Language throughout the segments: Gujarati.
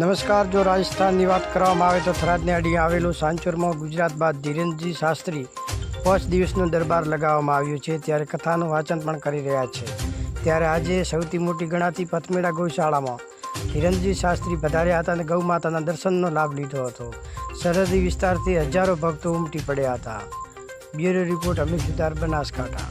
નમસ્કાર. જો રાજસ્થાનની વાત કરવામાં આવે તો થરાદને અડી આવેલું સાંચોરમાં ગુજરાત બાદ ધીરેન્દ્રજી શાસ્ત્રી પાંચ દિવસનો દરબાર લગાવવામાં આવ્યો છે. ત્યારે કથાનું વાંચન પણ કરી રહ્યા છે. ત્યારે આજે સૌથી મોટી ગણાતી પથમેળા ગૌશાળામાં ધીરેન્દ્રજી શાસ્ત્રી પધાર્યા હતા અને ગૌ માતાના દર્શનનો લાભ લીધો હતો. સરહદી વિસ્તારથી હજારો ભક્તો ઉમટી પડ્યા હતા. Bureau report Amit Sutar Banaskantha.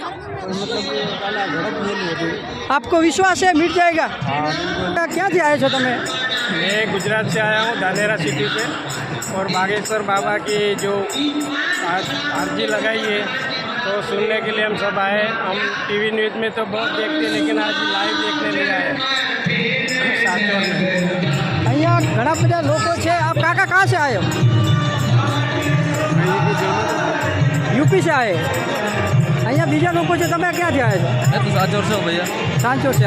मतलब आपको વિશ્વાસ છે મિટ જાયગા क्या आया છો तुम्हें? मैं गुजरात से आया हूँ धानेरा सिटी से और बागेश्वर बाबा की जो आरजी लगाई है तो सुनने के लिए हम सब आए। हम टीवी न्यूज़ में तो बहुत देखते हैं लेकिन आज लाइव देखने नहीं आए। भैया घना बजा लोग आप લોકો છે. कहाँ से आए हो આયો? યુપી સે અહીંયા બીજા લોકો છે તમે ક્યાંથી આવ્યા છો? સાંજોર છો ભૈયા. સાંજોર છે